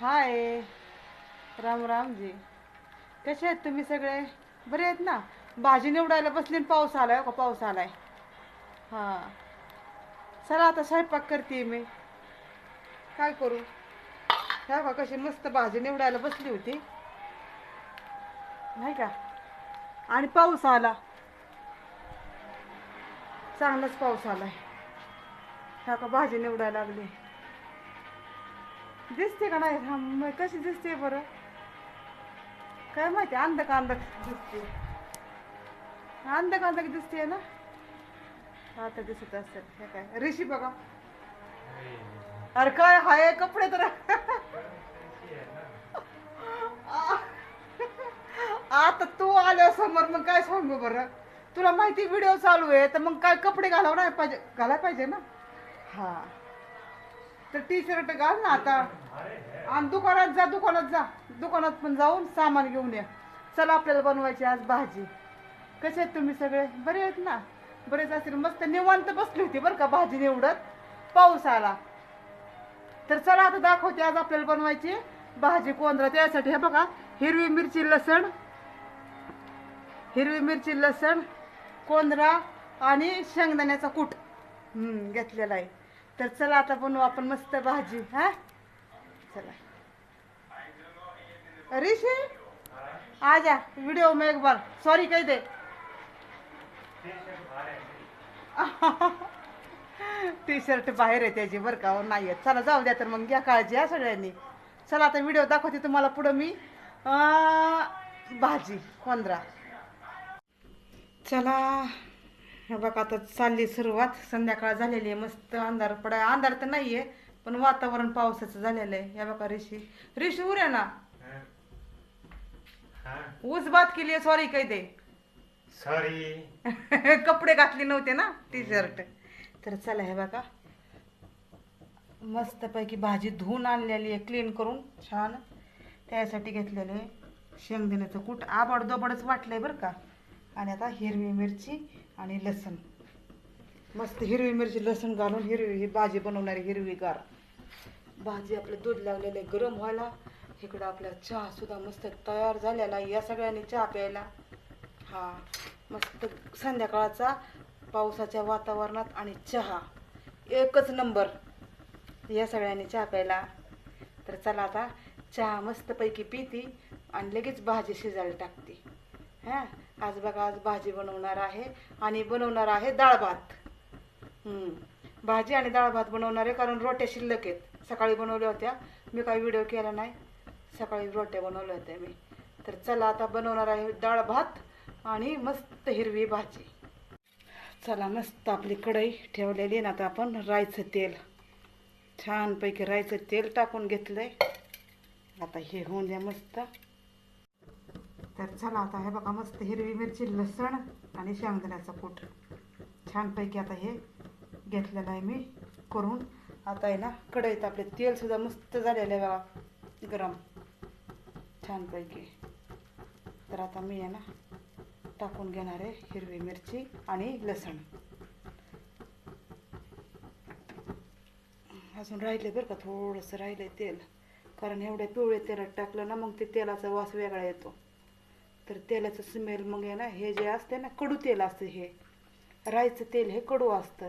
हाय. राम रामजी. कसे आहेत तुम्ही सगळे? बरे आहेत ना? भाजी निवडायला बसली आणि पाऊस आलाय हो का? पाऊस आलाय. हां. चला आता स्वयंपाक करते मी. काय करू? ह्या का कशी मस्त भाजी निवडायला बसली होती. नाही का? आणि पाऊस आला. चांगलाच पाऊस आलाय. ह्या का भाजी निवडायला लागली. दिसते का नाही? थांब कशी दिसते बरं? काय माहिती अंधक अंधक दिसते. अंधक अंधक दिसते ना? आता दिसत असेल हे काय? ऋषी बघा. अरे काय हाय कपडे तर. आता तू आल्या समोर मग काय सांगू बरं? तुला माहिती व्हिडिओ चालू आहे तर मग काय कपडे घालावं नाही पाहिजे घालायला पाहिजे ना? हा. तर टी शर्ट घाल ना आता. आणि दुकानात जा दुकानात जा. दुकानात पण जाऊन सामान घेऊन या. चला आपल्याला बनवायची आज भाजी. कसे आहेत तुम्ही सगळे? बरे आहेत ना? बरेच असेल मस्त निवांत बसली होती बरं का भाजी निवडत. पाऊस आला. तर चला आता दाखवते आज आपल्याला बनवायची भाजी कोंद्रा त्यासाठी हे बघा हिरवी मिरची लसण. हिरवी मिरची लसण कोंद्रा आणि शेंगदाण्याचा कूट. घेतलेला आहे. तर चला आता बनवू आपण मस्त भाजी. हा? चला. ऋषि आ जा वीडियो में एक बार. सॉरी कह दे. टी शर्ट बाहेर आहे त्याची बरं का? हो, नाही आहेत चला जाऊ द्या तर मग घ्या काळजी या सगळ्यांनी. चला आता व्हिडिओ दाखवते तुम्हाला पुढं मी. अं, भाजी पंधरा. चला. हे बघा आता चालली सुरुवात. संध्याकाळ झालेली आहे मस्त अंधार पडा अंधार तर नाही आहे पण वातावरण पावसाचं झालेलं आहे. हे बघा ऋषी. ऋषी उरे ना? ऊस बात केली सॉरी काही दे सॉरी कपडे घातले नव्हते ना टी शर्ट तर चला हे बघा. मस्तपैकी भाजी धुवून आणलेली आहे क्लीन करून छान. त्यासाठी घेतलेलं आहे शेंगदाण्याचं कूट. आबड दोबडच वाटलंय बरं का. आणि आता हिरवी मिरची आणि लसण. मस्त हिरवी मिरची लसूण घालून हिरवी ही भाजी बनवणारी हिरवीगार. भाजी आपलं दूध लावलेलं आहे गरम व्हायला. इकडं आपला चहा सुद्धा मस्त तयार झालेला या सगळ्यांनी चहा प्यायला. हा मस्त संध्याकाळचा पावसाच्या वातावरणात आणि चहा. एकच नंबर. या सगळ्यांनी चहा प्यायला. तर चला आता चहा मस्तपैकी पिती आणि लगेच भाजी शिजायला टाकते. हां आज बघा आज भाजी बनवणार आहे आणि बनवणार आहे डाळ भात. भाजी आणि डाळ भात बनवणार आहे कारण रोट्या शिल्लक आहेत. सकाळी बनवल्या होत्या. मी काही व्हिडिओ केला नाही. सकाळी रोट्या बनवल्या होत्या मी. तर चला आता बनवणार आहे डाळ भात आणि मस्त हिरवी भाजी. चला मस्त आपली कढई ठेवलेली आहे ना आता आपण रायचं तेल. छानपैकी रायचं तेल टाकून घेतलंय. आता हे होऊन द्या मस्त. तर चला आता हे बघा मस्त हिरवी मिरची लसण आणि शेंगदाण्याचा कूट. छानपैकी आता हे घेतलं आहे मी करून. आता आहे ना कढईत आपले तेलसुद्धा मस्त झालेलं आहे बघा. गरम. छानपैकी तर आता मी आहे ना टाकून घेणार आहे हिरवी मिरची आणि लसण. अजून राहिले बरं का थोडंसं राहिलं तेल. कारण एवढ्या पिवळ्या तेलात टाकलं ना मग ते तेलाचा वास वेगळा येतो. तर तेलाचं स्मेल मग आहे ना हे जे असते ना कडू तेल असतं हे. राईचं तेल हे कडू असतं.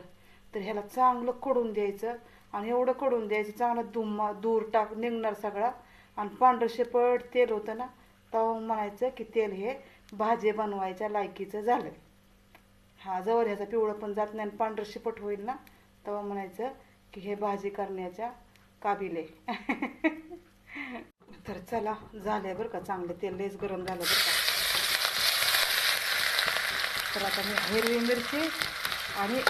तर ह्याला चांगलं कडून द्यायचं आणि एवढं कडून द्यायचं चांगलं दुम्मा दूर टाक निघणार सगळा. आणि पांढरं शेपट तेल होतं ना तेव्हा म्हणायचं की तेल हे भाजी बनवायच्या लायकीचं झालं हा जवळ ह्याचा पिवळं पण जात नाही आणि पांढरं शेपट होईल ना तेव्हा म्हणायचं की हे भाजी करण्याच्या काबिले. तर चला झालं बरं का चांगलं तेल लेस गरम झालं बरं का. तर आता मी हिरवी मिरची आणि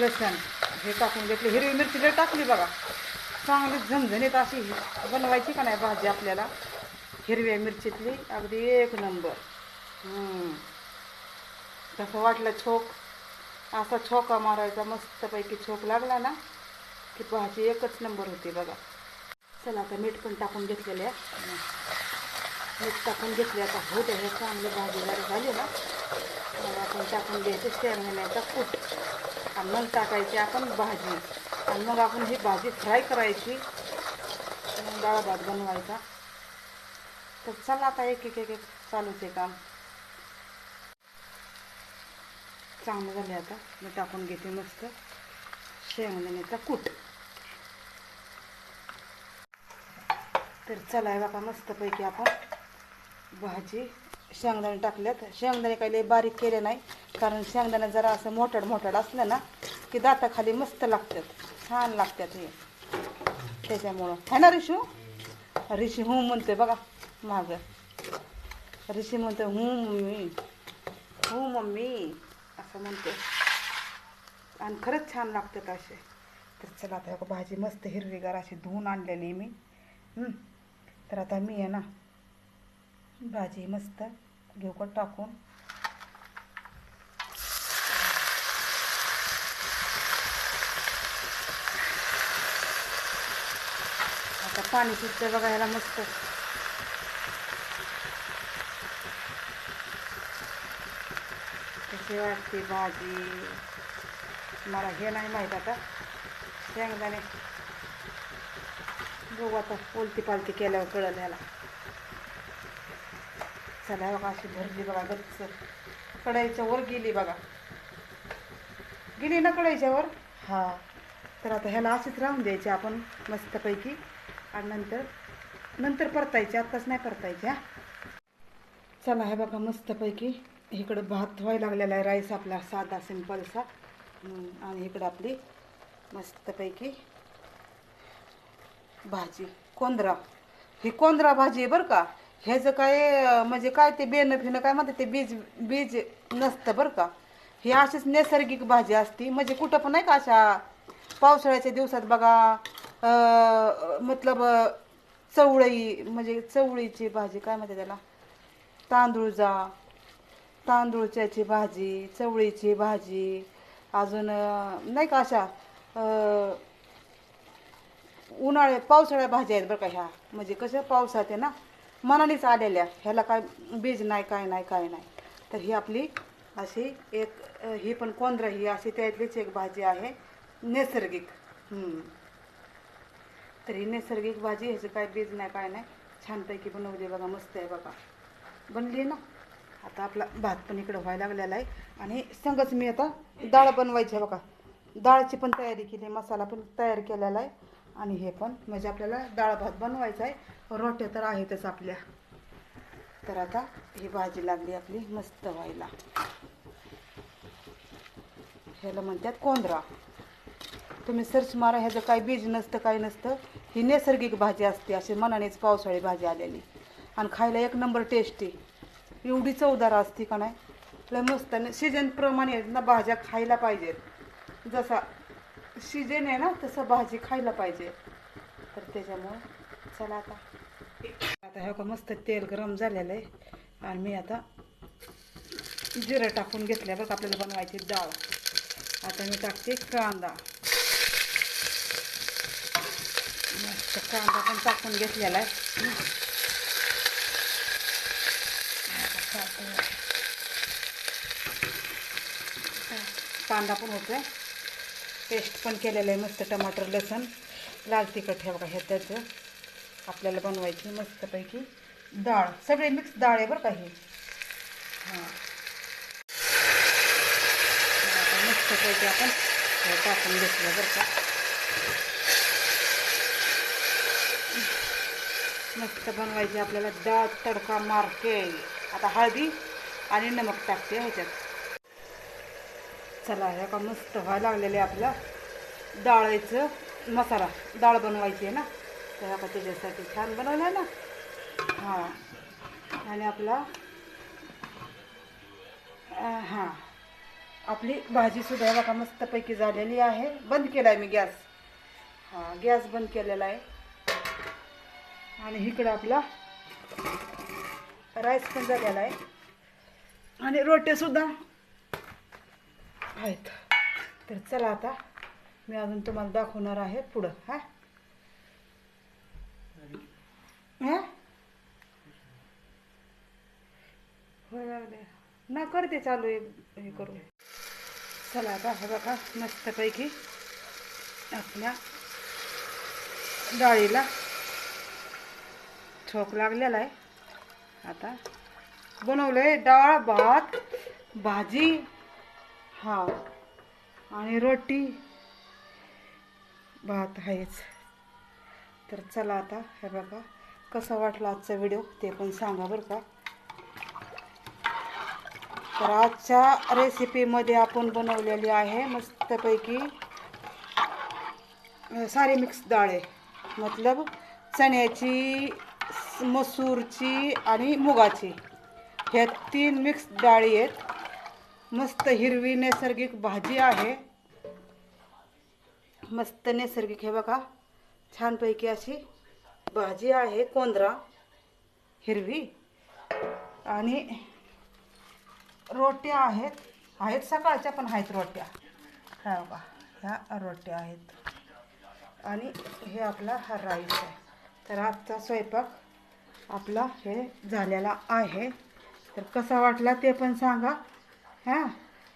लसण हे टाकून घेतले. हिरवी मिरची लय टाकली बघा चांगली झणझणीत अशी बनवायची का नाही भाजी आपल्याला? हिरव्या मिरचीतली अगदी एक नंबर. तसं वाटलं छोक. असा छोका मारायचा मस्तपैकी छोक लागला ना की भाजी एकच नंबर होती बघा. चला आता मीठ पण टाकून घेतलेलं आहे. मीठ टाकून घेतले आता होते हे चांगले भाजी वगैरे झाली ना. मग आपण टाकून घ्यायचे शेंगण्याचा कूट. आणि मग टाकायची आपण भाजी. आणि मग आपण ही भाजी फ्राय करायची. मग डाळ भात बनवायचा. तर चला आता एक एक एक एक चालूच आहे काम. चांगलं झाले आता. मी टाकून घेते मस्त. शेंगदाण्याचा कूट. तर चला हे बघा मस्तपैकी आपण भाजी शेंगदाणे टाकल्यात. शेंगदाणे काही लई बारीक केले नाही कारण शेंगदाणे जरा असं मोठड मोठड असलं ना की दाताखाली मस्त लागतात. छान लागतात हे. त्याच्यामुळं. है ना रिशू? रिशी हू म्हणते बघा माग. रिशी म्हणते हू मम्मी. हो मम्मी. असं म्हणते आणि खरंच छान लागतात असे. तर चला आता भाजी मस्त हिरवीगार अशी धुवून आणलेली मी. तर आता मी आहे ना भाजी मस्त घेऊकट टाकून. आता पाणी सुटतं बघा ह्याला मस्त. कशी वाटते भाजी? मला हे नाही माहीत आता. शेंगदाणे. बघू आता उलती पालती केल्यावर कळलं ह्याला. चला बघा अशी भरली बघा गच्च. कढईच्या वर गेली बघा. गेली ना कढईच्या वर? हा. तर आता ह्याला अशीच राहून द्यायची आपण मस्तपैकी. आणि नंतर नंतर परतायची आत्ताच नाही परतायची चला हे बघा मस्तपैकी. इकडं भात व्हायला लागलेला आहे राईस आपला साधा सिंपलसा आणि इकडं आपली मस्तपैकी भाजी. कोंद्रा. ही कोंद्रा भाजी आहे बरं का? ह्याचं काय अं, म्हणजे काय ते बेनं फिनं काय म्हणतात ते बीज बीज नसतं बरं का. ही अशीच नैसर्गिक भाजी असती. म्हणजे कुठं पण नाही का अशा पावसाळ्याच्या दिवसात बघा अं, मतलब अं, चवळी म्हणजे चवळीची भाजी काय म्हणते त्याला? तांदूळजा तांदूळच्याची भाजी चवळीची भाजी अजून अं, नाही का अशा अं, उन्हाळ्या पावसाळ्या भाज्या आहेत बरं का ह्या. म्हणजे कसं पावसात आहे ना मनानेच आलेल्या ह्याला काय बीज नाही काय नाही काय नाही. तर ही आपली अशी एक ही पण कोंद्र ही अशी त्यातलीच एक भाजी आहे नैसर्गिक. तर ही नैसर्गिक भाजी ह्याचं काय बीज नाही काय नाही. छानपैकी बनवली बघा मस्त आहे बघा. बनली ना? आता आपला भात पण इकडं व्हायला लागलेला आहे. आणि संगच मी आता डाळ बनवायची आहे बघा. डाळची पण तयारी केली मसाला पण तयार केलेला आहे. आणि हे पण म्हणजे आपल्याला डाळ भात बनवायचा आहे. रोट्या तर आहेतच आपल्या. तर आता ही भाजी लागली आपली मस्त व्हायला. ह्याला म्हणतात कोंदरा. तुम्ही सर्च मारा ह्याचं काय बीज नसतं काय नसतं. ही नैसर्गिक भाजी असते अशी मनानेच पावसाळी भाजी आलेली. आणि खायला एक नंबर टेस्टी एवढी चवदार असते का नाही? लय मस्त. आणि सीजनप्रमाणे ना भाज्या खायला पाहिजेत. जसा सीजन आहे ना तसं भाजी खायला पाहिजे. तर त्याच्यामुळं चला आता. आता हे का मस्त तेल गरम झालेलं आहे. आणि मी आता जिरं टाकून घेतल्या बघ आपल्याला बनवायची डाळ. आता मी टाकते कांदा. मस्त कांदा पण टाकून घेतलेला आहे. कांदा पण होतोय. पेस्ट पण केलेलं आहे मस्त टमाटर लसूण लाल तिखट हे बघा हे त्याचं आपल्याला बनवायची मस्तपैकी डाळ. सगळे मिक्स डाळ आहे बरं का ही. हां. आता मस्तपैकी आपण टाकून घेतलं बरं का. मस्त बनवायची आपल्याला डाळ तडका मारते आता हळदी आणि नमक टाकते ह्याच्यात. चला हे का मस्त व्हायला लागलेले आपला डाळीचं मसाला. डाळ बनवायची आहे ना? तर का त्याच्यासाठी छान बनवलं आहे ना? हां. आणि आपला हां. आपली भाजीसुद्धा बघा मस्तपैकी झालेली आहे. बंद केला आहे मी गॅस. हां गॅस बंद केलेला आहे. आणि इकडं आपला राईस पण झालेला आहे. आणि रोटेसुद्धा आहेत. तर चला आता मी अजून तुम्हाला दाखवणार आहे पुढं हा? होय लागले ना करते चालू आहे हे करू चला आता हे बघा मस्तपैकी आपल्या डाळीला ठोक लागलेला आहे. आता बनवलंय डाळ भात भाजी हा. आणि रोटी भात आहेच तर चला आता हे बघा कसा वाटला आजचा व्हिडिओ ते पण सांगा बरं का. तर आजच्या रेसिपीमध्ये आपण बनवलेली आहे मस्तपैकी सारी मिक्स डाळ. आहे मतलब चण्याची मसूरची आणि मुगाची. ह्या तीन मिक्स डाळी आहेत. मस्त हिरवी नैसर्गिक भाजी आहे. मस्त नैसर्गिक हे बघा छानपैकी अशी भाजी आहे कोंद्रा हिरवी. आणि रोट्या आहेत आहेत सकाळच्या पण आहेत रोट्या. ह्या बघा ह्या रोट्या आहेत. आणि हे आपला हा राईस आहे. तर आजचा स्वयंपाक आपला हे झालेला आहे. तर कसा वाटला ते पण सांगा. हां?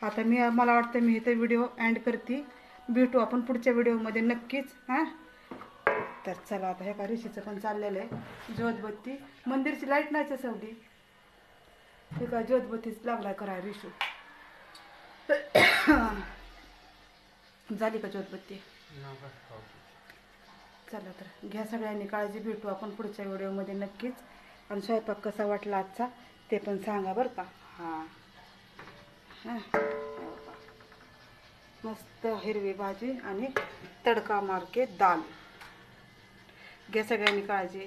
आता मी मला वाटतं मी इथे व्हिडिओ अँड करते. भेटू आपण पुढच्या व्हिडिओमध्ये नक्कीच हां? तर चला आता हे का ऋषीचं पण चाललेलं आहे ज्योतबत्ती. मंदिरची लाइट नाही सवडी. हे का ज्योतबत्तीच लागला करा ऋषू. झाली का ज्योतबत्ती? चला तर घ्या सगळ्यांनी काळजी भेटू आपण पुढच्या व्हिडिओमध्ये नक्कीच. आणि स्वयंपाक कसा वाटला आजचा ते पण सांगा बरं का. हां. मस्त हिरवी भाजी आणि तडका मारके दाल. घ्या सगळ्यांनी काळजी.